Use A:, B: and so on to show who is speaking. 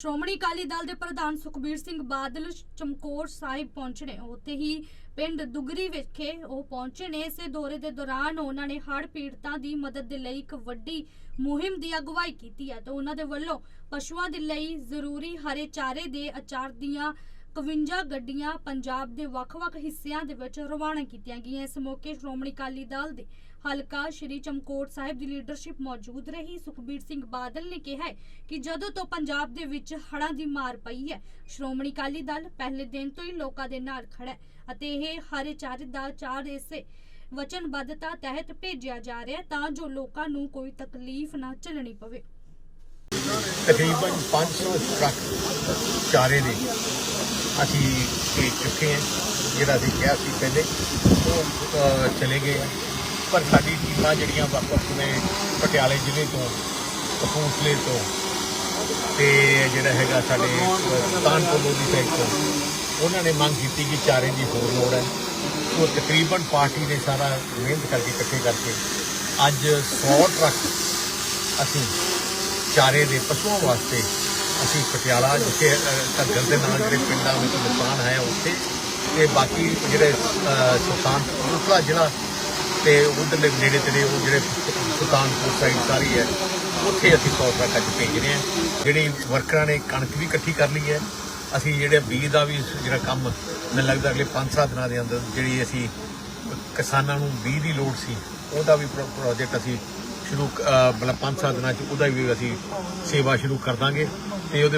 A: ਸ਼੍ਰੋਮਣੀ ਅਕਾਲੀ ਦਲ ਦੇ ਪ੍ਰਧਾਨ ਸੁਖਬੀਰ ਸਿੰਘ ਬਾਦਲ ਚਮਕੌਰ ਸਾਹਿਬ ਪਹੁੰਚੇ ਨੇ। ਉੱਥੇ ਹੀ ਪਿੰਡ ਦੁਗਰੀ ਵਿਖੇ ਉਹ ਪਹੁੰਚੇ ਨੇ। ਇਸੇ ਦੌਰੇ ਦੇ ਦੌਰਾਨ ਉਹਨਾਂ ਨੇ ਹੜ੍ਹ ਪੀੜਤਾਂ ਦੀ ਮਦਦ ਦੇ ਲਈ ਇੱਕ ਵੱਡੀ ਮੁਹਿੰਮ ਦੀ ਅਗਵਾਈ ਕੀਤੀ ਹੈ ਤੇ ਉਹਨਾਂ ਦੇ ਵੱਲੋਂ ਪਸ਼ੂਆਂ ਦੇ ਲਈ ਜ਼ਰੂਰੀ ਹਰੇ ਚਾਰੇ ਦੇ ਅਚਾਰ ਦੀਆਂ 51 ਗੱਡੀਆਂ ਪੰਜਾਬ ਦੇ ਵੱਖ-ਵੱਖ ਹਿੱਸਿਆਂ ਦੇ ਵਿੱਚ ਰਵਾਨਾ ਕੀਤੀਆਂ ਗਈਆਂ। ਇਸ ਮੌਕੇ ਸ਼੍ਰੋਮਣੀ ਅਕਾਲੀ ਦਲ ਦੇ ਹਲਕਾ ਸ਼੍ਰੀ ਚਮਕੌਰ ਸਾਹਿਬ ਦੀ ਲੀਡਰਸ਼ਿਪ ਮੌਜੂਦ ਰਹੀ। ਸੁਖਬੀਰ ਸਿੰਘ ਬਾਦਲ ਨੇ ਕਿਹਾ ਕਿ ਜਦੋਂ ਤੋਂ ਪੰਜਾਬ ਦੇ ਵਿੱਚ ਹੜ੍ਹਾਂ ਦੀ ਮਾਰ ਪਈ ਹੈ, ਸ਼੍ਰੋਮਣੀ ਅਕਾਲੀ ਦਲ ਪਹਿਲੇ ਦਿਨ ਤੋਂ ਹੀ ਲੋਕਾਂ ਦੇ ਨਾਲ ਖੜਾ ਹੈ ਅਤੇ ਇਹ ਹਰ ਚਾਰੇ ਦਾ ਚਾਰ ਇਸੇ ਵਚਨਬੱਧਤਾ ਤਹਿਤ ਭੇਜਿਆ ਜਾ ਰਿਹਾ ਤਾਂ ਜੋ ਲੋਕਾਂ ਨੂੰ ਕੋਈ ਤਕਲੀਫ ਨਾ ਝੱਲਣੀ ਪਵੇ।
B: ਤਕਰੀਬਨ 500 ਟਰੱਕ ਚਾਰੇ ਦੇ ਅਸੀਂ ਭੇਜ ਚੁੱਕੇ ਹਾਂ, ਜਿਹੜਾ ਅਸੀਂ ਕਿਹਾ ਸੀ ਪਹਿਲੇ ਉਹ ਚਲੇ ਗਏ ਆ। ਪਰ ਸਾਡੀ ਟੀਮਾਂ ਜਿਹੜੀਆਂ ਵੱਖ-ਵੱਖ ਨੇ, ਪਟਿਆਲੇ ਜ਼ਿਲ੍ਹੇ ਤੋਂ, ਕਪੂਰਥਲੇ ਤੋਂ, ਤੇ ਜਿਹੜਾ ਹੈਗਾ ਸਾਡੇ ਕਾਨਪੁਰ ਲੋਧੀ ਸਾਈਡ ਤੋਂ, ਉਹਨਾਂ ਨੇ ਮੰਗ ਕੀਤੀ ਕਿ ਚਾਰੇ ਦੀ ਹੋਰ ਲੋੜ ਹੈ ਉਹ ਤਕਰੀਬਨ ਪਾਰਟੀ ਨੇ ਸਾਰਾ ਮਿਹਨਤ ਕਰਕੇ ਇਕੱਠੇ ਕਰਕੇ, ਅੱਜ 100 ਟਰੱਕ ਅਸੀਂ ਚਾਰੇ ਦੇ ਪਸ਼ੂਆਂ ਵਾਸਤੇ ਅਸੀਂ ਪਟਿਆਲਾ ਜਿੱਥੇ ਅ, ਦੇ ਨਾਲ ਜਿਹੜੇ ਪਿੰਡਾਂ ਵਿੱਚ ਨੁਕਸਾਨ ਹੈ ਉੱਥੇ ਤੇ ਬਾਕੀ ਜਿਹੜੇ ਅ, ਸੁਲਤਾਨਪੁਰ ਜ਼ਿਲ੍ਹਾ ਤੇ ਉਧਰਲੇ ਨੇੜੇ ਤੇੜੇ ਉਹ ਜਿਹੜੇ ਸੁਲਤਾਨਪੁਰ ਸਾਈਡ ਸਾਰੀ ਹੈ ਉੱਥੇ ਅਸੀਂ ਸੌ ਟਰੱਕ ਅੱਜ ਭੇਜ ਰਹੇ ਹਾਂ। ਜਿਹੜੀ ਵਰਕਰਾਂ ਨੇ ਕਣਕ ਵੀ ਇਕੱਠੀ ਕਰ ਲਈ ਹੈ ਅਸੀਂ ਜਿਹੜੇ ਬੀਜ ਦਾ ਵੀ ਜਿਹੜਾ ਕੰਮ ਮੈਨੂੰ ਲੱਗਦਾ ਅਗਲੇ 5-7 ਦਿਨਾਂ ਦੇ ਅੰਦਰ ਜਿਹੜੀ ਅਸੀਂ ਕਿਸਾਨਾਂ ਨੂੰ ਬੀਜ ਦੀ ਲੋੜ ਸੀ ਉਹਦਾ ਵੀ ਪ੍ਰੋ- ਪ੍ਰੋਜੈਕਟ ਅਸੀਂ ਸ਼ੁਰੂ ਮਤਲਬ 5-7 ਦਿਨਾਂ ਚ ਉਹਦਾ ਵੀ ਅਸੀਂ ਸੇਵਾ ਸ਼ੁਰੂ ਕਰ ਦਾਂਗੇ ਤੇ ਉਹਦੇ